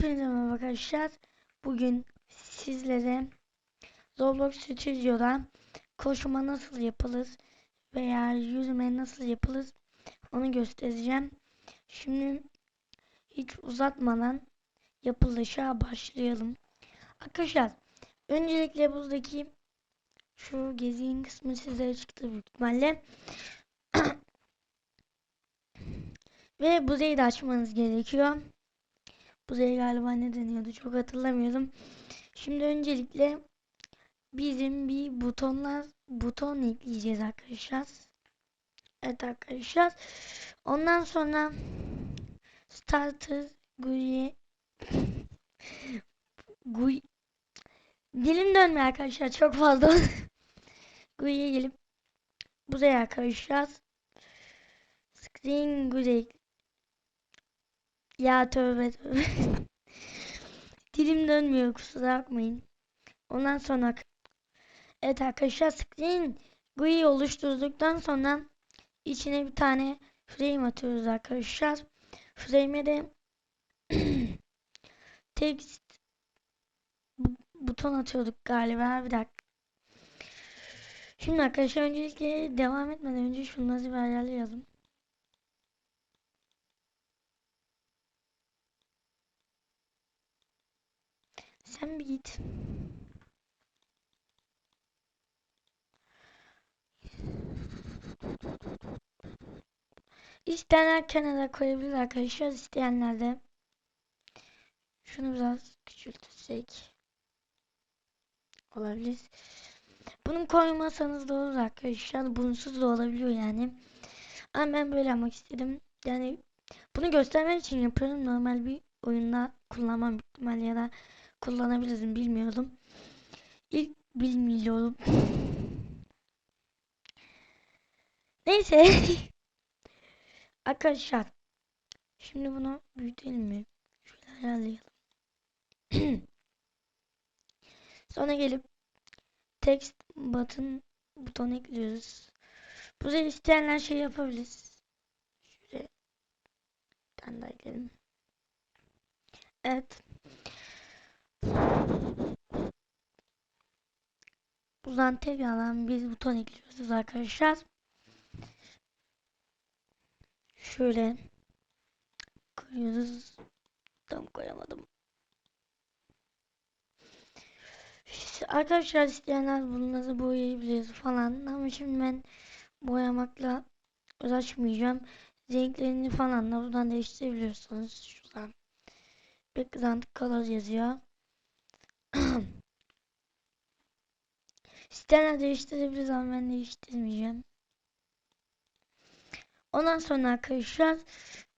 Hepinize merhaba arkadaşlar. Bugün sizlere Roblox Studio'da koşma nasıl yapılır veya yürüme nasıl yapılır onu göstereceğim. Şimdi hiç uzatmadan yapılışa başlayalım. Arkadaşlar öncelikle buradaki şu gezgin kısmı sizlere çıktı büyük ihtimalle. Ve burayı da açmanız gerekiyor. Buraya galiba ne deniyordu çok hatırlamıyorum. Şimdi öncelikle bizim bir butonlar buton ekleyeceğiz arkadaşlar. Evet arkadaşlar. Ondan sonra starter GUI GUI Dilim dönmüyor arkadaşlar çok fazla. GUI'ye gelip buraya arkadaşlar screen GUI ya tövbe tövbe. Dilim dönmüyor kusura bakmayın. Ondan sonra evet arkadaşlar screen GUI oluşturduktan sonra içine bir tane frame atıyoruz arkadaşlar. Frame'e de text buton atıyorduk galiba. Bir dakika. Şimdi arkadaşlar öncelikle devam etmeden önce şunları bir ayarlayalım. Sen bir git. İsteyenler kenara koyabilir arkadaşlar. İsteyenler de şunu biraz küçültürsek olabilir. Bunu koymasanız da olur arkadaşlar. Bunsuz da olabiliyor yani. Ama ben böyle yapmak istedim. Yani bunu göstermek için yapıyorum. Normal bir oyunda kullanmam ihtimal ya da kullanabilirim bilmiyordum. İlk bilmiyorum. Neyse. Arkadaşlar. Şimdi bunu büyütelim mi? Şöyle ayarlayalım. Sonra gelip text button buton ekliyoruz. Buraya isteyenler şey yapabiliriz. Şöyle bir tane daha ekledim. Evet. Buradan tekrardan biz buton ekliyoruz arkadaşlar. Şöyle koyuyoruz. Tam koyamadım. Arkadaşlar isteyenler bunları boyayabilir falan ama şimdi ben boyamakla uğraşmayacağım. Renklerini falan da buradan değiştirebiliyorsunuz. Şuradan background color yazıyor. İsteyenler değiştirebiliriz ama ben değiştirmeyeceğim. Ondan sonra arkadaşlar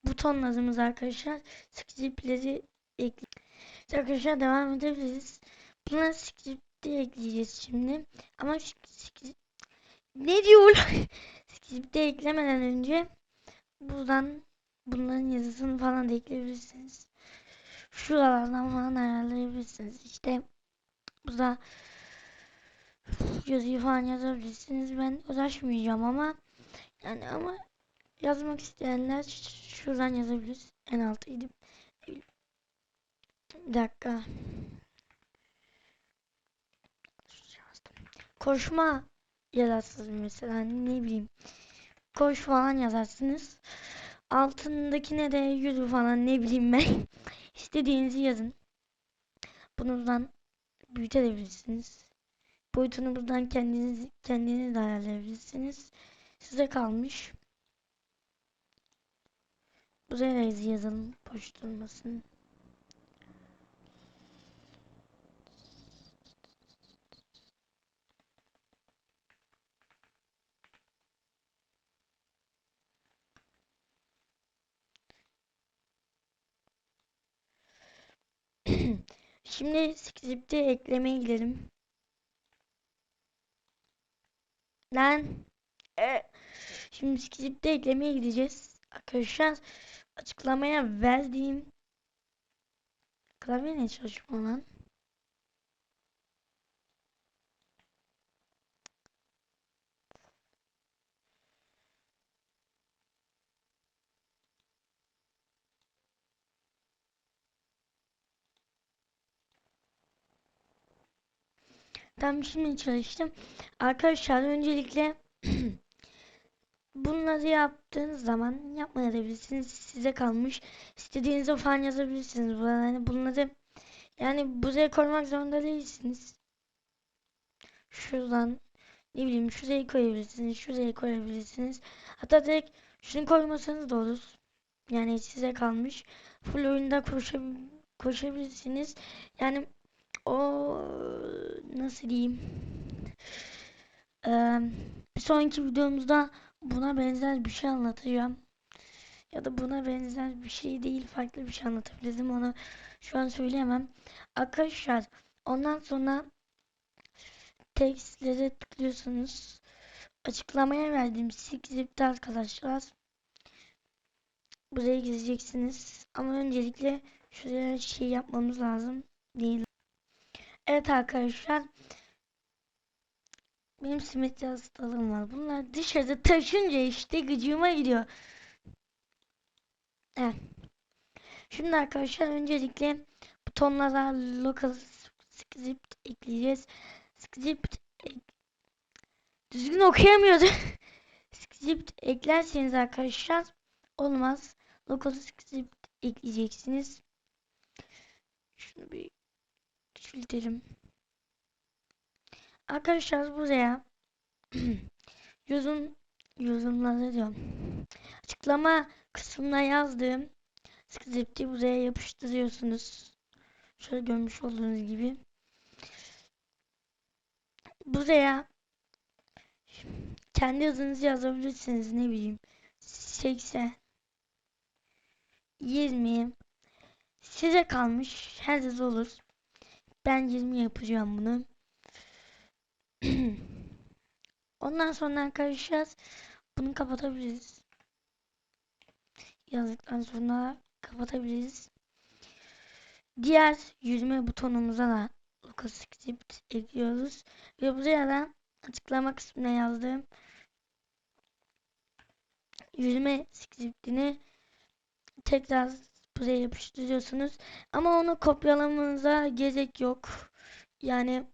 butonlarımız arkadaşlar scriptleri ekleyeceğiz. Arkadaşlar devam edebiliriz. Buna script'i ekleyeceğiz şimdi. Ama script ne diyor? script'i eklemeden önce buradan bunların yazısını falan da ekleyebilirsiniz. Şuralardan falan ayarlayabilirsiniz. İşte burada yazıyı falan yazabilirsiniz. Ben uğraşmayacağım ama yani ama yazmak isteyenler şuradan yazabilir. En gidip bir dakika. Koşma yazarsınız mesela ne bileyim. Koş falan yazarsınız. Altındakine de yürü falan ne bileyim ben. İstediğinizi yazın. Bunu buradan büyütebilirsiniz. Boyutunu buradan kendiniz kendiniz ayarlayabilirsiniz. Size kalmış. Buraya da yazalım boş durmasın. Şimdi script'i eklemeye gidelim. Lan. E, şimdi script'i eklemeye gideceğiz. Arkadaşlar açıklamaya verdiğim klavye ne çalışma lan? Tam şimdi çalıştım. Arkadaşlar öncelikle bunları yaptığınız zaman yapmayabilirsiniz. Size kalmış. İstediğinizi falan yazabilirsiniz. Hani bunları yani buraya koymak zorunda değilsiniz. Şuradan ne bileyim şuraya koyabilirsiniz. Şuraya koyabilirsiniz. Hatta direkt şunu koymasanız da olur. Yani size kalmış. Full oyunda koşab koşabilirsiniz. Yani o nasıl diyeyim? Ee, bir sonraki videomuzda buna benzer bir şey anlatacağım. Ya da buna benzer bir şey değil farklı bir şey anlatabilirim onu şu an söyleyemem. Arkadaşlar ondan sonra tekstlere tıklıyorsunuz. Açıklamaya verdiğim script'te arkadaşlar buraya gideceksiniz. Ama öncelikle şuraya şey yapmamız lazım değil. Evet arkadaşlar benim simetri hastalığım var. Bunlar dışarıda taşınca işte gıcığıma gidiyor. Evet. Şimdi arkadaşlar öncelikle butonlara local script ekleyeceğiz. Script ek... düzgün okuyamıyordum. script eklerseniz arkadaşlar olmaz. Local script ekleyeceksiniz. Şunu bir küçültelim. Arkadaşlar buraya yüzüm yüzümleri diyorum. Açıklama kısmına yazdığım script'i buraya yapıştırıyorsunuz. Şöyle görmüş olduğunuz gibi. Buraya kendi adınızı yazabilirsiniz ne bileyim. 80 20 size kalmış her yaz olur. Ben 20 yapacağım bunu. Ondan sonra arkadaşlar bunu kapatabiliriz. Yazdıktan sonra kapatabiliriz. Diğer yürüme butonumuza da local script ekliyoruz. Ve buraya da açıklama kısmına yazdığım yürüme scriptini tekrar buraya yapıştırıyorsunuz. Ama onu kopyalamanıza gerek yok. Yani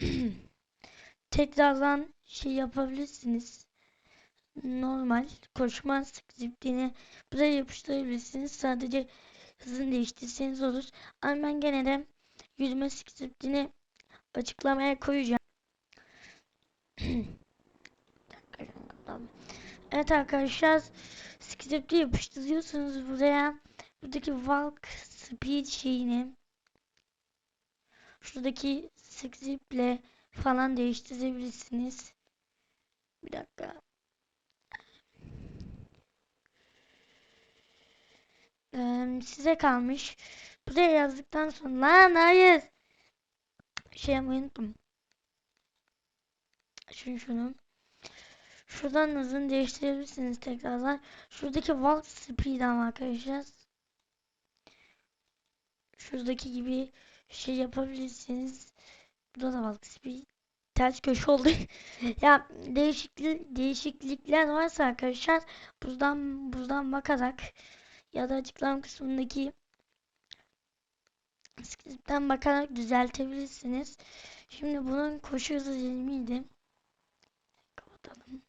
tekrardan şey yapabilirsiniz. Normal koşma scriptini buraya yapıştırabilirsiniz. Sadece hızını değiştirseniz olur. Ama ben gene de yürüme scriptini açıklamaya koyacağım. evet arkadaşlar script'i yapıştırıyorsunuz buraya. Buradaki walk speed şeyini şuradaki script'le falan değiştirebilirsiniz. Bir dakika. Ee, size kalmış. Buraya yazdıktan sonra lan hayır. Şey yapmayı unuttum. Şunu şunu. Şuradan hızını değiştirebilirsiniz tekrardan. Şuradaki walk speed ama arkadaşlar. Şuradaki gibi şey yapabilirsiniz. Burada da walk speed. Ters köşe oldu. ya değişiklik değişiklikler varsa arkadaşlar buradan buradan bakarak ya da açıklama kısmındaki script'ten bakarak düzeltebilirsiniz. Şimdi bunun koşu hızı 20 Kapatalım.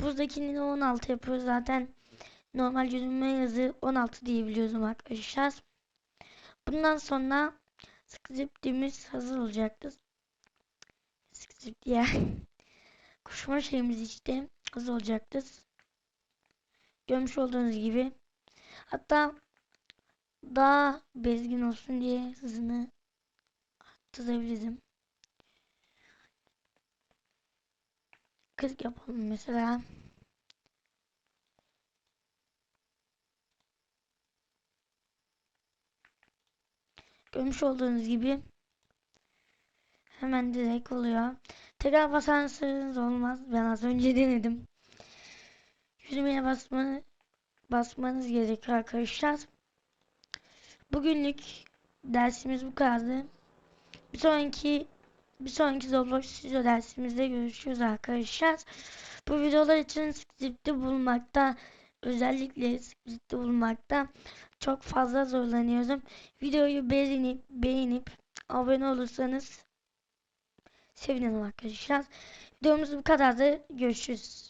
Buradakini 16 yapıyoruz zaten. Normal yürüme hızı 16 diyebiliyoruz arkadaşlar. Bundan sonra script'imiz hazır olacaktır. Script ya. Koşma şeyimiz işte hazır olacaktır. Görmüş olduğunuz gibi. Hatta daha bezgin olsun diye hızını arttırabilirim. 40 yapalım mesela. Görmüş olduğunuz gibi hemen direkt oluyor. Tekrar basarsanız olmaz. Ben az önce denedim. Yürümeye basmanı, basmanız gerekiyor arkadaşlar. Bugünlük dersimiz bu kadardı. Bir sonraki bir sonraki Roblox Studio dersimizde görüşürüz arkadaşlar. Bu videolar için script'i bulmakta özellikle script'te bulmakta çok fazla zorlanıyorum. Videoyu beğenip, beğenip abone olursanız sevinirim arkadaşlar. Videomuz bu kadardı. Görüşürüz.